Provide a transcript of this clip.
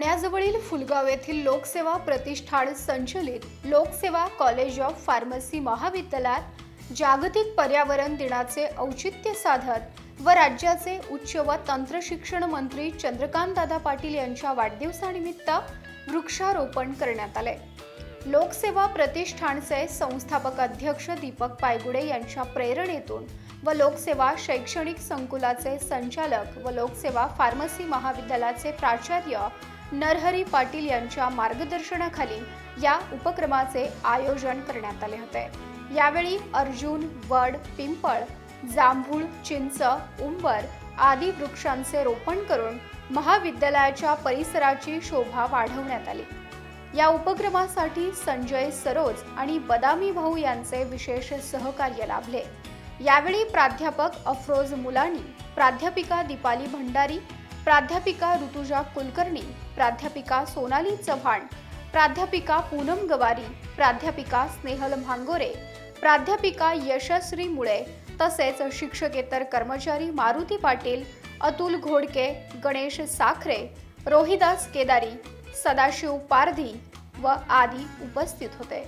पुण्याजवळील फुलगाव येथील लोकसेवा प्रतिष्ठान संचलित लोकसेवा कॉलेज ऑफ फार्मसी महाविद्यालयात जागतिक पर्यावरण दिनाचे औचित्य साधत व राज्याचे उच्च व तंत्रशिक्षण मंत्री चंद्रकांतदादा पाटील यांच्या वाढदिवसानिमित्त वृक्षारोपण करण्यात आले. लोकसेवा प्रतिष्ठानचे संस्थापक अध्यक्ष दीपक पायगुडे यांच्या प्रेरणेतून व लोकसेवा शैक्षणिक संकुलाचे संचालक व लोकसेवा फार्मसी महाविद्यालयाचे प्राचार्य नरहरी पाटील यांच्या मार्गदर्शनाखाली या उपक्रमाचे आयोजन करण्यात आले होते. यावेळी अर्जुन वड पिंपळ जांभूळ चिंच उंबर आदी वृक्षांचे रोपण करून महाविद्यालयाच्या परिसराची शोभा वाढवण्यात आली. या उपक्रमासाठी संजय सरोज आणि बदामी भाऊ यांचे विशेष सहकार्य लाभले. यावेळी प्राध्यापक अफरोज मुलानी प्राध्यापिका दीपाली भंडारी प्राध्यापिका ऋतुजा कुलकर्णी प्राध्यापिका सोनाली चव्हाण प्राध्यापिका पूनम गवारी प्राध्यापिका स्नेहल भांगोरे प्राध्यापिका यशश्री मुळे तसेच शिक्षकेतर कर्मचारी मारुती पाटील अतुल घोडके गणेश साखरे रोहिदास केदारी सदाशिव पारधी व आदी उपस्थित होते.